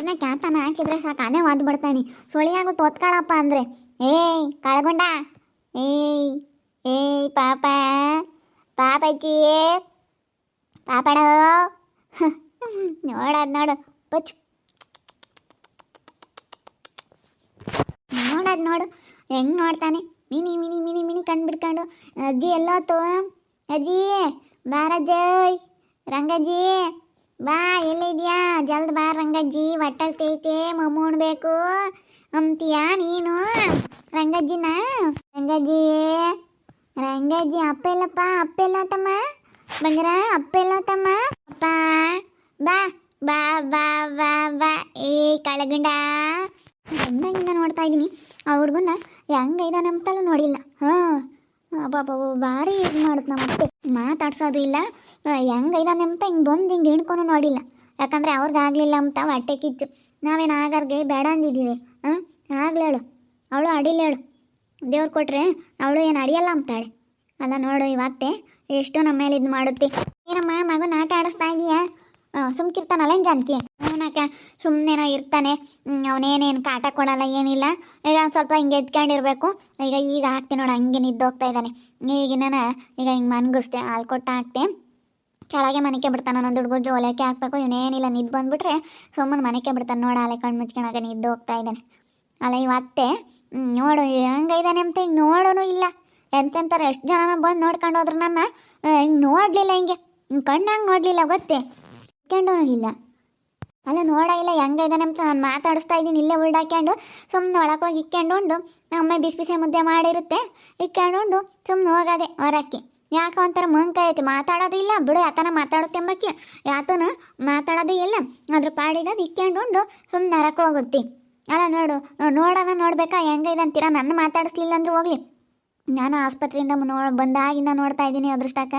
ಸುಮ್ಮನೆ ಕ್ಯಾತನ ಹಾಕಿದ್ರೆ ಸಾಕು ಅದೇ ಒದ್ದು ಬಿಡ್ತಾನೆ. ಸುಳಿಯಾಗು ತೋತ್ಕಾಳಪ್ಪ ಅಂದರೆ. ಏಯ್ ಕಳ್ಗೊಂಡ ಏಯ್ ಏಯ್, ಪಾಪ. ಪಾಪಜ್ಜಿ ಪಾಪಡ. ನೋಡದ್ ನೋಡು. ಪುಚ್. ನೋಡದ್ ನೋಡು. ಹೆಂಗ್ ನೋಡ್ತಾನೆ. ಮಿನಿ ಮಿನಿ ಮಿನಿ ಮಿನಿ ಕಂಡ್ಬಿಡ್ಕೊಂಡು ಅಜ್ಜಿ ಎಲ್ಲೋತು. ಅಜ್ಜಿ ಬಾರಜ್ಜಯ್ ರಂಗಜ್ಜಿ. ಬಾ, ಎಲ್ಲಿದ್ಯಾ? ಜಲ್ದ್ ಬಾ ರಂಗಜ್ಜಿ ಹೊಟ್ಟಲ್ ತೈತೆ ಮಮ್ಮು ಬೇಕು. ಅಂತೀಯಾ ನೀನು? ರಂಗಜ್ಜಿನ? ರಂಗಜ್ಜಿ ರಂಗಜ್ಜಿ, ಅಪ್ಪ ಇಲ್ಲಪ್ಪ ಅಪ್ಪ ಇಲ್ಲ ತಮ್ಮ ಬಂಗ್ರ, ಅಪ್ಪ ಇಲ್ಲ ತಮ್ಮ ಅಪ್ಪ, ಬಾ ಬಾ ಬಾ ಬಾ ಬಾ. ಏ, ಕಳಗಂಡ. ಹೆಂಗಿಂದ ನೋಡ್ತಾ ಇದ್ದೀನಿ. ಆ ಹುಡುಗನ ನಮ್ಮ ಅಂತಲೂ ನೋಡಿಲ್ಲ. ಹಾಂ. ಅಬ್ಬಬ್ಬ ಭಾರಿ ಇದು ಮಾಡುತ್ತೆ ನಮ್ಮ ಅತ್ತೆ ಮಾತಾಡ್ಸೋದು ಇಲ್ಲ. ಹೆಂಗೈದಾನೆ ಅಂತ ಹಿಂಗೆ ಬಂದು ಹಿಂಗೆ ಹಿಡ್ಕೊಂಡು ನೋಡಿಲ್ಲ. ಯಾಕಂದರೆ ಅವ್ರಿಗಾಗಲಿಲ್ಲ ಅಂತ ಹೊಟ್ಟೆ ಕಿಚ್ಚು. ನಾವೇನು ಆಗಾರ್ಗೆ ಬೇಡ ಅಂದಿದ್ದೀವಿ. ಹಾಂ ಆಗ್ಲೇಳು ಅವಳು ಅಡಿಲೇಳು ದೇವ್ರು ಕೊಟ್ರೆ ಅವಳು ಏನು ಅಡಿಯಲ್ಲ ಅಂತಾಳೆ ಅಲ್ಲ ನೋಡು ಇವತ್ತೆ ಎಷ್ಟು ನಮ್ಮ ಮೇಲೆ ಇದು ಮಾಡುತ್ತೆ. ಏನಮ್ಮ ಮಗು ಆಟ ಆಡಿಸ್ತಾ ಇದೀಯಾ ಸುಮ್ಕಿರ್ತಾನಲ್ಲ ಏನು ಜಾನಕಿ? ಅವನಕ್ಕ ಸುಮ್ಮನೆನೋ ಇರ್ತಾನೆ. ಅವನೇನೇನು ಕಾಟ ಕೊಡಲ್ಲ ಏನಿಲ್ಲ. ಈಗ ಒಂದು ಸ್ವಲ್ಪ ಹಿಂಗೆ ಎದ್ಕೊಂಡಿರ್ಬೇಕು. ಈಗ ಈಗ ಹಾಕ್ತೀನಿ ನೋಡು ಹಂಗೆ ನಿದ್ದೋಗ್ತಾ ಇದ್ದಾನೆ. ಈಗ ನಾನು ಈಗ ಹಿಂಗೆ ಮನ್ಗಿಸ್ದೆ ಹಾಲು ಕೊಟ್ಟು ಹಾಕ್ತೆ. ಕೆಳಗೆ ಮನೆಗೆ ಬಿಡ್ತಾನೆ ನನ್ನ ಹುಡುಗ ಜೋಲಕ್ಕೆ ಹಾಕ್ಬೇಕು. ಇವನೇನಿಲ್ಲ ನಿದ್ದು ಬಂದ್ಬಿಟ್ರೆ ಸುಮ್ಮನೆ ಮನೆಗೆ ಬಿಡ್ತಾನೆ ನೋಡು ಅಲೆ ಕಣ್ಣು ಮುಚ್ಕೊಳಗ ನಿದ್ದು ಹೋಗ್ತಾ ಇದ್ದಾನೆ. ಅಲ್ಲ ಇವತ್ತೆ ಹ್ಮ್, ನೋಡು ಹೆಂಗೈದಾನೆ ಅಂತ ಹಿಂಗೆ ನೋಡೋನು ಇಲ್ಲ. ಎಂತೆಂತಾರೆ ಎಷ್ಟು ಜನ ಬಂದು ನೋಡ್ಕೊಂಡು ಹೋದ್ರು ನನ್ನ? ಹಿಂಗೆ ನೋಡಲಿಲ್ಲ ಹಿಂಗೆ. ಹಿಂಗೆ ಕಣ್ಣಾಗ ನೋಡಲಿಲ್ಲ ಗೊತ್ತೇ? ಇಟ್ಕೊಂಡೋನು ಇಲ್ಲ. ಅಲ್ಲ ನೋಡ ಇಲ್ಲ ಇದೆ ಅಂತ ನಾನು ಮಾತಾಡಿಸ್ತಾ ಇದ್ದೀನಿ. ಇಲ್ಲೇ ಉಳ್ದಾಕ್ಕೊಂಡು ಸುಮ್ಮನೆ ಒಳಗೆ ಹೋಗಿ ಇಕ್ಕೊಂಡು ಅಮ್ಮ ಬಿಸಿ ಬಿಸಿ ಮುದ್ದೆ ಮಾಡಿರುತ್ತೆ ಇಕ್ಕೊಂಡು ಸುಮ್ಮನೆ ಹೋಗದೆ ಹೊರಕ್ಕೆ. ಯಾಕೋ ಒಂಥರ ಮಂಕ ಐತಿ, ಮಾತಾಡೋದು ಇಲ್ಲ. ಬಿಡು, ಯಾತನ ಮಾತಾಡುತ್ತೆ ಎಂಬಕ್ಕೆ ಯಾತನ ಮಾತಾಡೋದು ಇಲ್ಲ. ಅದ್ರ ಪಾಡಿಗದು ಇಕ್ಕೊಂಡು ಸುಮ್ಮನೆ ಹೊರಕ್ಕೆ ಹೋಗುತ್ತೆ. ಅಲ್ಲ ನೋಡು ನೋಡೋಣ ನೋಡ್ಬೇಕಾ? ಹೆಂಗೈತೆ ಅಂತೀರ? ನನ್ನ ಮಾತಾಡಿಸ್ಲಿಲ್ಲ ಅಂದ್ರೆ ಹೋಗ್ಲಿ. ನಾನು ಆಸ್ಪತ್ರೆಯಿಂದ ನೋ ಬಂದಾಗಿಂದ ನೋಡ್ತಾ ಇದ್ದೀನಿ ಅದೃಷ್ಟಕ್ಕ.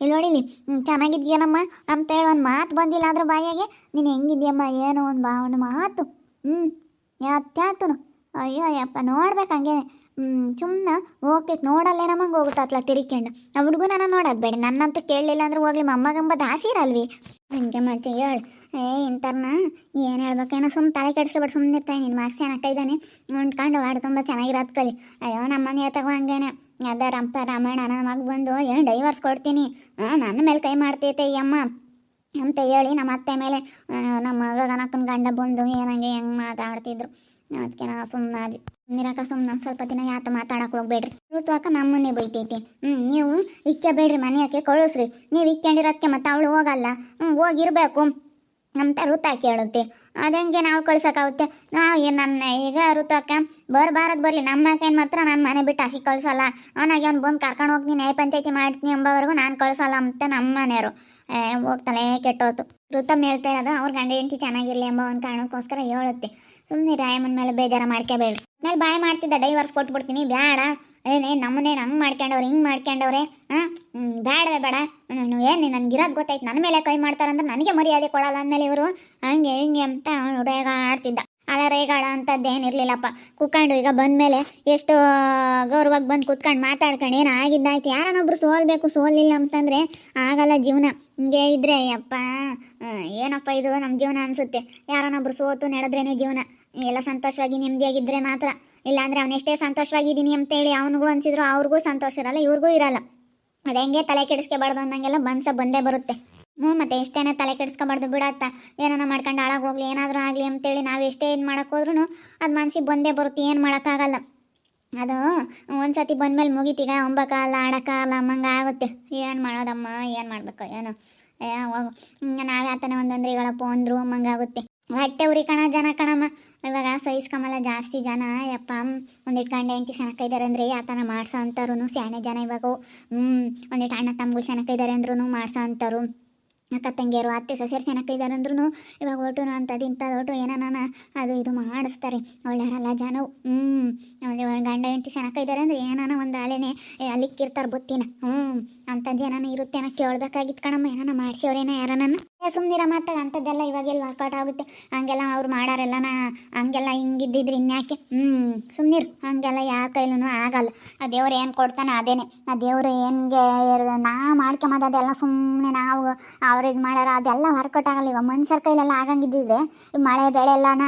ಇಲ್ಲಿ ನೋಡಿಲಿ ಚೆನ್ನಾಗಿದ್ಯಾನಮ್ಮ? ಅಂತ ಅಂತೇಳಿ ಒಂದು ಮಾತು ಬಂದಿಲ್ಲ ಅದ್ರ ಬಾಯಾಗೆ. ನೀನು ಹೆಂಗಿದ್ಯಮ್ಮ? ಏನೋ ಒಂದು ಬಾ ಒಂದು ಮಾತು. ಹ್ಞೂ ಯಾತ್ಯಾತನು. ಅಯ್ಯೋ ಯಪ್ಪ ನೋಡ್ಬೇಕು ಹಂಗೆ ಹ್ಞೂ ಸುಮ್ಮನೆ ಹೋಗ್ತೈತೆ ನೋಡಲ್ಲೇ ನಮಗೆ ಹೋಗುತ್ತೆ ಅತ್ಲ ತಿರ್ಕೊಂಡು ಆ ನಾನು ನೋಡೋದು ಬೇಡ. ನನ್ನಂತೂ ಕೇಳಲಿಲ್ಲ ಅಂದ್ರೆ ಹೋಗ್ಲಿ. ಮಮ್ಮಗಂಬ ದಾಸಿ ಇರಲ್ವಿ ಹಂಗೆ ಮತ್ತೆ ಹೇಳು. ಏ ಇಂಥರ್ನ ಏನು ಹೇಳ್ಬೇಕೇನೋ ಸುಮ್ಮನೆ ತಲೆ ಕೆಡಿಸ್ಕೊಬೇಡ ಸುಮ್ಮನೆ ತಾಯಿ ನಿನ್ನ ಮಾರ್ಕ್ಸ್ ಏನಕ್ಕ ಇದ್ದಾನೆ ಉಂಡ್ಕೊಂಡು ಹಾಡು ತುಂಬ ಚೆನ್ನಾಗಿರೋದು ಕಲಿ. ಅಯ್ಯೋ, ನಮ್ಮನೆ ಮನೆ ತಗೋ ಹಂಗೇನೆ. ಅದ ರಂಪ ರಾಮಾಯಣ ನನ್ನ ಮಗ ಬಂದು ಏನು ಡೈವರ್ಸ್ ಕೊಡ್ತೀನಿ. ನನ್ನ ಮೇಲೆ ಕೈ ಮಾಡ್ತೈತೆ ಈ ಅಮ್ಮ. ಅಂತ ಹೇಳಿ ನಮ್ಮ ಅತ್ತೆ ಮೇಲೆ ನಮ್ಮ ಮಗ ಗಣಕನ ಗಂಡ ಬಂದು ಏನಂಗೆ ಹೆಂಗೆ ಮಾತಾಡ್ತಿದ್ರು. ಅದಕ್ಕೆ ಸುಮ್ಮನೆ ಆದ್ವಿ. ನಿರಕ ಸುಮ್ಮನೆ ಸ್ವಲ್ಪ ದಿನ ಯಾತ ಮಾತಾಡಕ್ಕೆ ಹೋಗ್ಬೇಡ್ರಿ. ಋತುವಕ್ಕ ನಮ್ಮನ್ನೇ ಬೈತೈತಿ. ಹ್ಞೂ ನೀವು ಇಕ್ಕೆ ಬೇಡ್ರಿ ಮನೆಯಕ್ಕೆ ಕಳಿಸ್ರಿ. ನೀವು ಇಕ್ಕೊಂಡಿರೋದಕ್ಕೆ ಮತ್ತೆ ಅವಳು ಹೋಗಲ್ಲ. ಹ್ಞೂ ಹೋಗಿರ್ಬೇಕು. ಅಂತ ಋತ ಕೇಳುತ್ತೆ. ಅದಂಗೆ ನಾವು ಕಳ್ಸೋಕ್ಕಾಗುತ್ತೆ. ನಾವು ಏನು ನನ್ನ ಈಗ ಋತುವಕ್ಕ ಬರಬಾರದು ಬರಲಿ. ನಮ್ಮ ಏನು ಮಾತ್ರ ನಾನು ಮನೆ ಬಿಟ್ಟು ಆಶಿ ಕಳ್ಸಲ್ಲ. ಅವನಾಗೆ ಅವ್ನು ಬಂದು ಕರ್ಕೊಂಡು ಹೋಗ್ತೀನಿ ನ್ಯಾಯ ಪಂಚಾಯತಿ ಮಾಡ್ತೀನಿ ಎಂಬವರೆಗೂ ನಾನು ಕಳ್ಸಲ್ಲ ಅಂತ ನಮ್ಮ ಮನೆಯವರು. ಹೋಗ್ತಾಳೆ ಕೆಟ್ಟೋತು. ಋತಮ್ ಹೇಳ್ತಾ ಇರೋದು ಅವ್ರ ಗಂಡ ಹೆಂಡತಿ ಚೆನ್ನಾಗಿರಲಿ ಎಂಬ ಒಂದು ಕಾರಣಕ್ಕೋಸ್ಕರ ಹೇಳುತ್ತೆ. ಸುಮ್ಮನೆ ರಾಯಮ್ಮನ ಮೇಲೆ ಬೇಜಾರ ಮಾಡ್ಕೋಬೇಡಿ ಮೇಲೆ ಬಾಯ್ ಮಾಡ್ತಿದ್ದ ಡೈವರ್ಸ್ ಕೊಟ್ಬಿಡ್ತೀನಿ. ಬೇಡ ಏನೇ ನಮ್ಮನ್ನೇನು ಹಂಗೆ ಮಾಡ್ಕೊಂಡವ್ರೆ ಹಿಂಗೆ ಮಾಡ್ಕೊಂಡವ್ರೆ ಹಾಂ ಬೇಡವೇ ಬೇಡ. ನಾನು ಏನು ನನಗಿರೋದು ಗೊತ್ತಾಯ್ತು ನನ್ನ ಮೇಲೆ ಕೈ ಮಾಡ್ತಾರಂದ್ರೆ ನನಗೆ ಮರ್ಯಾದೆ ಕೊಡಲ್ಲ ಅಂದಮೇಲೆ ಇವರು. ಹಂಗೆ, ಹಿಂಗೆ ಅಂತ ರೇಗ ಆಡ್ತಿದ್ದ. ಅಲ್ಲ ರೇಗಾಡ ಅಂತದ್ದೇನಿರಲಿಲ್ಲಪ್ಪ. ಕುತ್ಕೊಂಡು ಈಗ ಬಂದಮೇಲೆ ಎಷ್ಟು ಗೌರವಾಗಿ ಬಂದು ಕುತ್ಕೊಂಡು ಮಾತಾಡ್ಕೊಂಡು ಏನು ಆಗಿದ್ದಾಯ್ತು ಯಾರನ್ನೊಬ್ರು ಸೋಲ್ಬೇಕು ಸೋಲಿಲ್ಲ ಅಂತಂದರೆ ಆಗಲ್ಲ ಜೀವನ. ಹಿಂಗೆ ಇದ್ರೆ ಅಪ್ಪ ಏನಪ್ಪ ಇದು? ನಮ್ಮ ಜೀವನ ಅನಿಸುತ್ತೆ. ಯಾರನ್ನೊಬ್ರು ಸೋತು ನಡೆದ್ರೇನೆ ಜೀವನ. ಎಲ್ಲ ಸಂತೋಷವಾಗಿ ನೆಮ್ಮದಿಯಾಗಿದ್ದರೆ ಮಾತ್ರ. ಇಲ್ಲಾಂದ್ರೆ ಅವನೆಷ್ಟೇ ಸಂತೋಷವಾಗಿದ್ದೀನಿ ಅಂತೇಳಿ ಅವನಿಗೂ ಅನ್ಸಿದ್ರು, ಅವ್ರಿಗೂ ಸಂತೋಷ ಇರಲ್ಲ, ಇವ್ರಿಗೂ ಇರಲ್ಲ. ಅದು ಹೆಂಗೆ ತಲೆ ಕೆಡಿಸ್ಕೋಬಾರ್ದು ಅಂದಂಗೆಲ್ಲ ಬನ್ಸ ಬಂದೇ ಬರುತ್ತೆ. ಹ್ಞೂ, ಮತ್ತೆ ಎಷ್ಟೇನೆ ತಲೆ ಕೆಡಿಸ್ಕೊಬಾರ್ದು ಬಿಡತ್ತ, ಏನಾನ ಮಾಡ್ಕೊಂಡು ಹಾಳಾಗೋಗ್ಲಿ, ಏನಾದರೂ ಆಗಲಿ ಅಂತೇಳಿ ನಾವು ಎಷ್ಟೇ ಏನು ಮಾಡೋಕ್ಕೋದ್ರೂ ಅದು ಮನ್ಸಿಗೆ ಬಂದೇ ಬರುತ್ತೆ, ಏನು ಮಾಡೋಕ್ಕಾಗಲ್ಲ. ಅದು ಒಂದ್ಸತಿ ಬಂದ್ಮೇಲೆ ಮುಗಿತೀಗ ಒಂಬಕ್ಕಾಗಲ್ಲ ಆಡೋಕ್ಕಾಗಲ್ಲ ಅಮ್ಮಂಗೆ ಆಗುತ್ತೆ. ಏನು ಮಾಡೋದಮ್ಮ, ಏನು ಮಾಡ್ಬೇಕು, ಏನು? ಹೋಗು. ನಾವೇ ಆತನ ಒಂದೊಂದು ರೀಗಳಪ್ಪ ಆಗುತ್ತೆ. ಅಮ್ಮಂಗಾಗುತ್ತೆ ಹೊಟ್ಟೆ ಉರಿ ಕಣ, ಜನ ಕಣಮ್ಮ. ಇವಾಗ ಸಹಿಸ್ಕೊಂಬಲ್ಲ ಜಾಸ್ತಿ ಜನ, ಯಪ್ಪ ಒಂದಿಟ್ಟು ಗಂಡ ಹೆಂಡತಿ ಸೆನಕ ಇದ್ದಾರೆ ಅಂದರೆ ಆತನ ಮಾಡ್ಸೋ ಅಂತಾರು ಸ್ಯಾನೆ ಜನ ಇವಾಗ ಹ್ಞೂ ಒಂದಿಟ್ಟು ಅಣ್ಣ ತಮ್ಮಗಳು ಸೆನಕ ಇದ್ದಾರೆ ಅಂದ್ರೂ ಮಾಡ್ಸೋ ಅಂತಾರು. ಅಕ್ಕ ತಂಗಿಯರು, ಅತ್ತೆ, ಸೊಸೆಯರು ಚೆನ್ನಾಗಿ ಇದ್ದಾರಂದ್ರೂ ಇವಾಗ ಒಟ್ಟು ಅಂಥದ್ದು ಇಂಥದ್ದು ಒಟ್ಟು ಏನಾನ ಅದು ಇದು ಮಾಡಿಸ್ತಾರೆ. ಒಳ್ಳೆಯವರಲ್ಲ ಜನ. ಹ್ಞೂ ಗಂಡ ಹೆಂಡತಿ ಚೆನ್ನಾಗಿ ಇದ್ದಾರೆ ಅಂದ್ರೆ ಏನಾನ ಒಂದು ಅಲೆನೇ ಅಲ್ಲಿಕ್ಕಿರ್ತಾರೆ ಬುತ್ತಿನ. ಹ್ಞೂ ಅಂಥದ್ದು ಏನಾನ ಅನ್ನೋ ಕೇಳ್ಬೇಕಾಗಿತ್ತು ಕಣಮ್ಮ. ಏನಾನ ಮಾಡಿಸೋರೇನೋ ಯಾರನ್ನ? ಸುಮ್ನಿರ ಸುಮ್ಮನಿರ ಮಾತಾಗ ಅಂಥದ್ದೆಲ್ಲ ಇವಾಗೆಲ್ಲ ವರ್ಕೌಟ್ ಆಗುತ್ತೆ. ಹಂಗೆಲ್ಲ ಅವ್ರು ಮಾಡಾರೆಲ್ಲನ, ಹಂಗೆಲ್ಲ ಹಿಂಗಿದ್ದಿದ್ರೆ ಇನ್ಯಾಕೆ? ಹ್ಞೂ ಸುಮ್ಮನಿರು ಹಂಗೆಲ್ಲ ಯಾವ ಕೈಲೂ ಆಗಲ್ಲ. ಆ ದೇವ್ರು ಏನು ಕೊಡ್ತಾನೆ ಅದೇನೆ. ಆ ದೇವ್ರು ಹೆಂಗೆ ನಾ ಮಾಡ್ಕೊಂಬದು ಅದೆಲ್ಲ ಸುಮ್ಮನೆ ನಾವು ಅವ್ರು ಇದು ಮಾಡ್ಯಾರ, ಅದೆಲ್ಲ ವರ್ಕೌಟ್ ಇವಾಗ ಮನುಷ್ಯರ ಕೈಲೆಲ್ಲ ಆಗಂಗಿದ್ದಿದ್ರೆ ಮಳೆ ಬೆಳೆ ಎಲ್ಲನ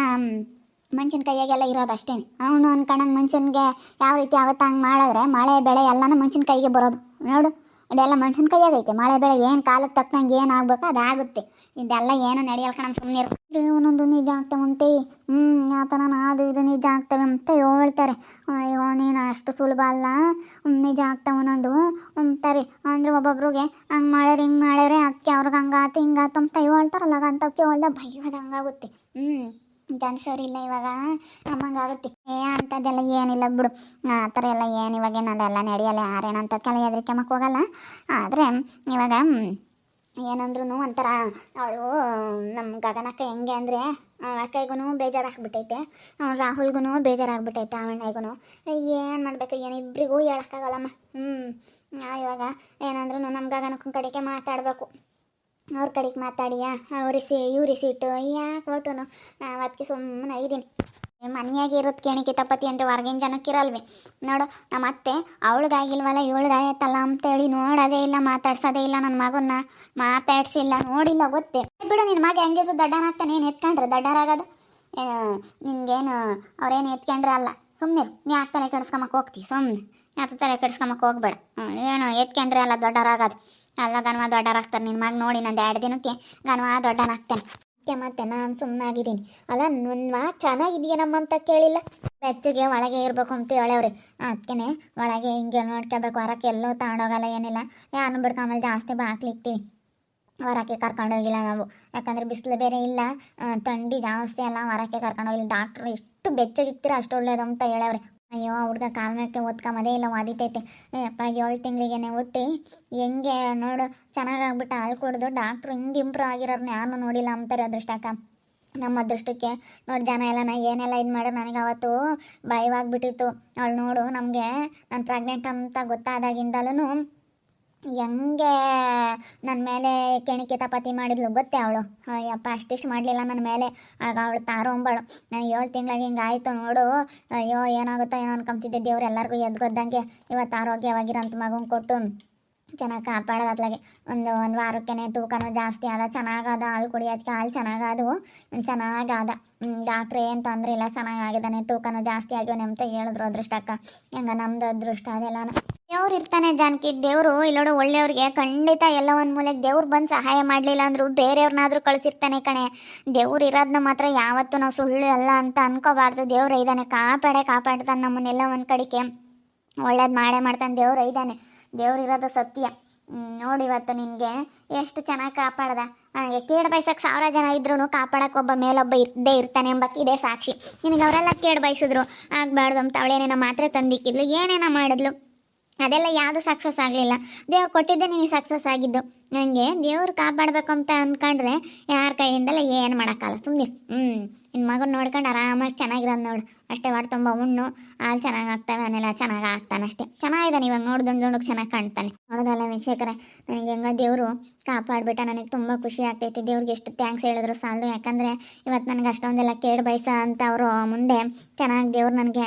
ಮನುಷ್ಯನ ಕೈಯಾಗೆಲ್ಲ ಇರೋದು ಅಷ್ಟೇ ಅವನು ಅನ್ಕೊಂಡಂಗೆ ಮನುಷ್ಯನಿಗೆ ಯಾವ ರೀತಿ ಆಗುತ್ತೆ ಹಂಗೆ ಮಾಡಿದ್ರೆ ಮಳೆ ಬೆಳೆ ಎಲ್ಲನೂ ಮನುಷ್ಯನ ಕೈಗೆ ಬರೋದು. ನೋಡು, ಇದೆಲ್ಲ ಮನುಷ್ಯನ ಕೈಯಾಗೈತೆ. ಮಳೆ ಬೆಳೆ ಏನು ಕಾಲಕ್ಕೆ ತಕ್ಕಂಗೆ ಏನು ಆಗ್ಬೇಕು ಅದಾಗುತ್ತೆ. ಇದೆಲ್ಲ ಏನು ನಡೆಯಲ್ಲ ಕಣ ಸುಮ್ಮನೆ ಒಂದೊಂದು ನಿಜ ಆಗ್ತಾವಂತೆ ಹ್ಞೂ ಆತನ ಅದು ಇದು ನಿಜ ಆಗ್ತವೆ ಅಂತ ಹೇಳ್ತಾರೆ. ಅಯ್ಯೋ, ನೀನು ಅಷ್ಟು ಸುಲಭ ಅಲ್ಲ. ನಿಜ ಆಗ್ತಾವ ಒಂದೊಂದು ಅಂತಾರೆ ಅಂದ್ರೆ ಒಬ್ಬೊಬ್ರಿಗೆ ಹಂಗೆ ಮಾಡ್ಯಾರ, ಹಿಂಗೆ ಮಾಡ್ಯಾರೆ ಅದಕ್ಕೆ ಅವ್ರಿಗೆ ಹಂಗಾತು ಹಿಂಗಾತು ಅಂತ ಹೇಳ್ತಾರಲ್ಲ ಅಂತವಕ್ಕೆ ಹೇಳ್ದ ಭಯವಾದ ಹಂಗಾಗುತ್ತೆ ಹ್ಞೂ ಇಲ್ಲ ಇವಾಗ. ನಮಗಾಗುತ್ತೆ ಏ ಅಂಥದ್ದೆಲ್ಲ ಏನಿಲ್ಲ ಬಿಡು. ಆ ಥರ ಎಲ್ಲ ಏನು ಇವಾಗ ಏನದೆಲ್ಲ ನಡೆಯಲ್ಲ. ಯಾರೇನಂತ ಕೆಲ ಹೆದರಿಕೆಮಕ್ಕೆ ಹೋಗಲ್ಲ. ಆದರೆ ಇವಾಗ ಏನಂದ್ರೂ ಒಂಥರ, ಅವಳು ನಮ್ಮ ಗಗನಕ್ಕ ಹೆಂಗೆ ಅಂದರೆ ಅಕ್ಕಯ್ಗೂ ಬೇಜಾರಾಗ್ಬಿಟ್ಟೈತೆ. ರಾಹುಲ್ಗೂ ಬೇಜಾರಾಗ್ಬಿಟ್ಟೈತೆ ಅವಣ್ಣಗೂ ಏನು ಮಾಡಬೇಕು, ಏನು ಇಬ್ಬರಿಗೂ ಹೇಳೋಕ್ಕಾಗಲ್ಲಮ್ಮ. ಹ್ಞೂ ಇವಾಗ ಏನಂದ್ರೂ ನಮ್ಮ ಗಗನಕ್ಕನ ಕಡೆಗೆ ಮಾತಾಡಬೇಕು. ಅವ್ರ ಕಡೆಗೆ ಮಾತಾಡಿಯಾ? ಅವ್ರಿಸಿ ಇವ್ರಿಸಿಟ್ಟು ಯಾಕೆ ಒಟ್ಟುನು ನಾವು ಅದಕ್ಕೆ ಸುಮ್ಮನೆ ಇದ್ದೀನಿ ಮನೆಯಾಗೆ ಇರೋದು ಕೇಣಿಕೆ ತಪ್ಪತಿ ಅಂದ್ರೆ ಹೊರಗಿನ ಜನಕ್ಕೆ ಇರಲ್ವಿ ನೋಡು, ನಮ್ಮ ಅತ್ತೆ ಅವಳಿಗಾಗಿಲ್ವಲ್ಲ ಅಂತ ಅಂತೇಳಿ ನೋಡೋದೇ ಇಲ್ಲ, ಮಾತಾಡ್ಸೋದೇ ಇಲ್ಲ ನನ್ನ ಮಗನ್ನ ಮಾತಾಡ್ಸಿಲ್ಲ, ನೋಡಿಲ್ಲ ಗೊತ್ತೇ? ಬಿಡು ನಿನ್ನ ಮಗ ಹೆಂಗಿದ್ರು ದಡ್ಡನಾಗ್ತಾನೆ ಏನು ಎತ್ಕೊಂಡ್ರೆ ದಡ್ಡರಾಗೋದು? ನಿನ್ಗೇನು ಅವ್ರೇನು ಎತ್ಕೊಂಡ್ರೆ ಅಲ್ಲ? ಸುಮ್ಮನೆ ನೀ ಯಾಕೆ ತಲೆ ಹೋಗ್ತಿ? ಸುಮ್ಮನೆ ಯಾಕೆ ತಲೆ ಕೆಡ್ಸ್ಕೊಂಬಕ್ಕೆ ಹೋಗ್ಬೇಡ. ಏನು ಎತ್ಕೊಂಡ್ರೆ ಅಲ್ಲ ದೊಡ್ಡರಾಗೋದು. ಅಲ್ಲ, ಗನ್ವ ದೊಡ್ಡರಾಗ್ತಾರೆ ನಿನ್ನ ಮಗ ನೋಡಿ ನಂದು ಎರಡು ದಿನಕ್ಕೆ ಗನ್ವ ದೊಡ್ಡನಾಗ್ತಾನೆ. ಅದಕ್ಕೆ ಮತ್ತೆ ನಾನು ಸುಮ್ಮನಾಗಿದ್ದೀನಿ ಅಲ್ಲ ನನ್ನ ಚೆನ್ನಾಗಿದೆಯೇನಮ್ಮ ಅಂತ ಕೇಳಿಲ್ಲ? ಬೆಚ್ಚಗೆ ಒಳಗೆ ಇರಬೇಕು ಅಂತ ಹೇಳವ್ರಿ ಅದಕ್ಕೆ ಒಳಗೆ ಹಿಂಗೆ ನೋಡ್ಕೋಬೇಕು, ಹೊರಕ್ಕೆ ಎಲ್ಲೂ ತಗೊಂಡೋಗಲ್ಲ ಏನಿಲ್ಲ. ಯಾರನ್ನು ಬಿಡ್ಕೊಂಬಲ್ಲಿ ಜಾಸ್ತಿ ಬಾಕ್ಲಿಕ್ತೀವಿ ಹೊರಕ್ಕೆ ಕರ್ಕೊಂಡೋಗಿಲ್ಲ ನಾವು. ಯಾಕಂದರೆ ಬಿಸಿಲು ಬೇರೆ ಇಲ್ಲ. ಥಂಡಿ ಜಾಸ್ತಿ ಅಲ್ಲ, ಹೊರಕ್ಕೆ ಕರ್ಕೊಂಡೋಗಿಲ್ಲ ಡಾಕ್ಟ್ರು ಎಷ್ಟು ಬೆಚ್ಚಗಿರ್ತೀರ ಅಷ್ಟು ಒಳ್ಳೇದು ಅಂತ ಹೇಳವ್ರೆ ಅಯ್ಯೋ ಹುಡ್ಗ ಕಾಲ್ ಮೇಲೆ ಓದ್ಕೊಂಬದೇ ಇಲ್ಲ ವಾದಿತೈತೆ ಅಪ್ಪ, ಏಳು ತಿಂಗಳಿಗೆನೆ ಹುಟ್ಟಿ, ಹೆಂಗೆ ನೋಡು, ಚೆನ್ನಾಗಾಗ್ಬಿಟ್ಟು ಹಾಲು ಕುಡಿದು ಡಾಕ್ಟ್ರು ಹಿಂಗೆ ಇಂಪ್ರೂವ್ ಆಗಿರೋರ್ನ ಯಾರು ನೋಡಿಲ್ಲ ಅಂತಾರೆ ಅದೃಷ್ಟಕ್ಕ. ನಮ್ಮ ಅದೃಷ್ಟಕ್ಕೆ ನೋಡಿ ಜನ ಎಲ್ಲ, ನಾ ಏನೆಲ್ಲ ಇದು ಮಾಡೋ ನನಗೆ ಅವತ್ತು ಭಯವಾಗ್ಬಿಟ್ಟಿತ್ತು. ಅವಳು ನೋಡು, ನಮಗೆ ನಾನು ಪ್ರೆಗ್ನೆಂಟ್ ಅಂತ ಗೊತ್ತಾದಾಗಿಂದಲೂ ಹೆಂಗೆ ನನ್ನ ಮೇಲೆ ಕೆಣಿಕೆ ತಪತಿ ಮಾಡಿದ್ಲು ಗೊತ್ತೇ ಅವಳು? ಅಯ್ಯಪ್ಪ, ಅಷ್ಟಿಷ್ಟು ಮಾಡಲಿಲ್ಲ ನನ್ನ ಮೇಲೆ. ಆಗ ಅವಳು ತಾರೋಂಬಳು ನನಗೆ ಏಳು ತಿಂಗಳಿಗೆ ಹಿಂಗೆ ಆಯಿತು ನೋಡು. ಅಯ್ಯೋ, ಏನಾಗುತ್ತೋ ಏನೋ ಅನ್ಕೊಂತಿದ್ದೆ ದೇವ್ರು ಎಲ್ಲರಿಗೂ ಎದ್ಗೊದ್ದಂಗೆ ಇವತ್ತು ಆರೋಗ್ಯವಾಗಿರೋಂಥ ಮಗುನ ಕೊಟ್ಟು ಚೆನ್ನಾಗಿ ಕಾಪಾಡೋದು ಅತ್ಲಾಗೆ ಒಂದು ಒಂದು ವಾರಕ್ಕೆ ತೂಕನೂ ಜಾಸ್ತಿ ಆದ, ಚೆನ್ನಾಗದ ಹಾಲು ಕುಡಿಯೋದಕ್ಕೆ ಹಾಲು ಚೆನ್ನಾಗದು, ಚೆನ್ನಾಗಾದ. ಡಾಕ್ಟ್ರ್ ಏನು ತೊಂದರೆ ಇಲ್ಲ, ಚೆನ್ನಾಗಾಗಿದ್ದಾನೆ, ತೂಕನೂ ಜಾಸ್ತಿ ಆಗ್ಯವನೆ ಅಂತ ಹೇಳಿದ್ರು ಅದೃಷ್ಟಕ್ಕ. ಹೆಂಗ ನಮ್ದು ಅದೃಷ್ಟ ಅದೆಲ್ಲ ದೇವ್ರು ಇರ್ತಾನೆ ಜಾನಕಿ, ದೇವರು ಇಲ್ಲೋಡು ಒಳ್ಳೆಯವ್ರಿಗೆ ಖಂಡಿತ ಎಲ್ಲ ಒಂದು ಮೂಲೆಗೆ ದೇವ್ರು ಬಂದು ಸಹಾಯ ಮಾಡಲಿಲ್ಲ ಅಂದ್ರು ಬೇರೆಯವ್ರನ್ನಾದ್ರೂ ಕಳಿಸಿರ್ತಾನೆ ಕಣೆ. ದೇವ್ರು ಇರೋದನ್ನ ಮಾತ್ರ ಯಾವತ್ತೂ ನಾವು ಸುಳ್ಳು ಅಲ್ಲ ಅಂತ ಅನ್ಕೋಬಾರ್ದು. ದೇವ್ರು ಇದ್ದಾನೆ ಕಾಪಾಡೇ, ಕಾಪಾಡ್ತಾನೆ ನಮ್ಮನ್ನೆಲ್ಲ ಒಂದು ಕಡೆಗೆ. ಒಳ್ಳೇದು ಮಾಡೇ ಮಾಡ್ತಾನೆ, ದೇವ್ರು ಇದ್ದಾನೆ ದೇವ್ರು ಇರೋದು ಸತ್ಯ. ನೋಡಿ ಇವತ್ತು ನಿನಗೆ ಎಷ್ಟು ಚೆನ್ನಾಗಿ ಕಾಪಾಡ್ದ. ಕೇಡು ಬಯಸಕ್ಕೆ ಸಾವಿರ ಜನ ಇದ್ರೂ ಕಾಪಾಡಕ್ಕೆ ಒಬ್ಬ ಮೇಲೊಬ್ಬ ಇದ್ದೇ ಇರ್ತಾನೆ ಎಂಬಕ್ಕೆ ಇದೇ ಸಾಕ್ಷಿ. ನಿನಗೆ ಅವರೆಲ್ಲ ಕೇಡು ಬಯಸಿದ್ರು ಆಗಬಾರ್ದು ಅಂತ ಅವಳೇನೇನೋ ಮಾತ್ರೆ ತಂದಿಕ್ಕಿದ್ಲು. ಏನೇನೋ ಮಾಡಿದ್ಲು. ಅದೆಲ್ಲ ಯಾವುದು ಸಕ್ಸಸ್ ಆಗಲಿಲ್ಲ. ದೇವ್ರು ಕೊಟ್ಟಿದ್ದೆ ನಿನಗೆ ಸಕ್ಸಸ್ ಆಗಿದ್ದು. ನನಗೆ ದೇವ್ರು ಕಾಪಾಡಬೇಕು ಅಂತ ಅಂದ್ಕೊಂಡ್ರೆ ಯಾರ ಕೈಯಿಂದಲ್ಲ ಏನು ಮಾಡೋಕ್ಕಲ್ಲ ಸುಮ್ಮನೆ ಹ್ಞೂ ಮಗನ ನೋಡ್ಕೊಂಡು ಆರಾಮಾಗಿ ಚೆನ್ನಾಗಿರೋದು ನೋಡು. ಅಷ್ಟೇ ಹೊಟ್ಟೆ ತುಂಬ ಉಣ್ಣು ಹಾಲು ಚೆನ್ನಾಗಿ ಆಗ್ತವೆ, ಅವನೆಲ್ಲ ಚೆನ್ನಾಗಿ ಆಗ್ತಾನೆ ಅಷ್ಟೇ. ಚೆನ್ನಾಗಿದ್ದಾನೆ ಇವಾಗ ನೋಡಿ ದುಂಡು ಚೆನ್ನಾಗಿ ಕಾಣ್ತಾನೆ. ನೋಡೋದಲ್ಲ ವೀಕ್ಷಕರೇ? ನನಗೆ ಹೆಂಗ ದೇವರು ಕಾಪಾಡ್ಬಿಟ್ಟ ನನಗೆ ತುಂಬ ಖುಷಿ ಆಗ್ತೈತಿ. ದೇವ್ರಿಗೆ ಎಷ್ಟು ಥ್ಯಾಂಕ್ಸ್ ಹೇಳಿದ್ರು ಸಾಲದು. ಯಾಕಂದರೆ ಇವತ್ತು ನನಗೆ ಅಷ್ಟೊಂದೆಲ್ಲ ಕೇಡು ಬಯಸ ಅಂತ ಅವರು ಮುಂದೆ ಚೆನ್ನಾಗಿ ದೇವ್ರು ನನಗೆ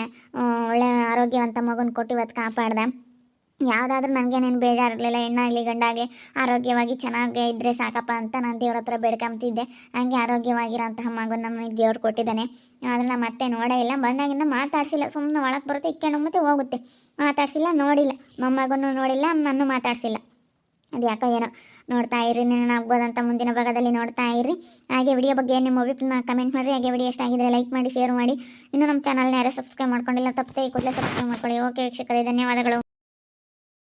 ಒಳ್ಳೆ ಆರೋಗ್ಯವಂತ ಮಗುನ ಕೊಟ್ಟು ಇವತ್ತು ಕಾಪಾಡ್ದೆ. ಯಾವುದಾದ್ರೂ ನನಗೇನೇನು ಬೇಜಾರಾಗಲಿಲ್ಲ, ಹೆಣ್ಣಾಗಲಿ, ಗಂಡಾಗಲಿ, ಆರೋಗ್ಯವಾಗಿ ಚೆನ್ನಾಗಿ ಇದ್ದರೆ ಸಾಕಪ್ಪ ಅಂತ ನಾನು ದೇವ್ರ ಹತ್ರ ಬೇಡ್ಕೊಂತಿದ್ದೆ ಹಂಗೆ ಆರೋಗ್ಯವಾಗಿರೋಂತಹ ಮಗು ನಮಗೆ ದೇವ್ರು ಕೊಟ್ಟಿದ್ದಾನೆ. ಆದರೆ ನಮ್ಮ ಅತ್ತೆ ನೋಡೇ ಇಲ್ಲ. ಬಂದಾಗಿಂದ ಮಾತಾಡಿಸಿಲ್ಲ. ಸುಮ್ಮನೆ ಒಳಗೆ ಬರುತ್ತೆ, ಇಕ್ಕೊಂಡು ಮತ್ತೆ ಹೋಗುತ್ತೆ. ಮಾತಾಡಿಸಿಲ್ಲ, ನೋಡಿಲ್ಲ. ಮೊಮ್ಮಗೂ ನೋಡಿಲ್ಲ ನನ್ನ ಮಾತಾಡಿಸಿಲ್ಲ. ಅದು ಯಾಕೋ ಏನೋ ನೋಡ್ತಾ ಇರಿ ನಾನು ಆಗ್ಬೋದಂತ ಮುಂದಿನ ಭಾಗದಲ್ಲಿ ನೋಡ್ತಾ ಇರಿ ಹಾಗೆ ವಿಡಿಯೋ ಬಗ್ಗೆ ನಿಮ್ಮ ಅಭಿಪ್ರಾಯ ಕಮೆಂಟ್ ಮಾಡಿರಿ. ಹಾಗೆ ವಿಡಿಯೋ ಇಷ್ಟ ಆಗಿದ್ರೆ ಲೈಕ್ ಮಾಡಿ, ಶೇರ್ ಮಾಡಿ. ಇನ್ನು ನಮ್ಮ ಚಾನಲ್ನ ಯಾರೇ ಸಬ್ಸ್ಕ್ರೈಬ್ ಮಾಡ್ಕೊಂಡಿಲ್ಲ, ತಪ್ಪದೆ ಈ ಕೂಡಲೇ ಸಬ್ಸ್ಕ್ರೈಬ್ ಮಾಡ್ಕೊಳ್ಳಿ. ಓಕೆ, ವೀಕ್ಷಕರೇ, ಧನ್ಯವಾದಗಳು.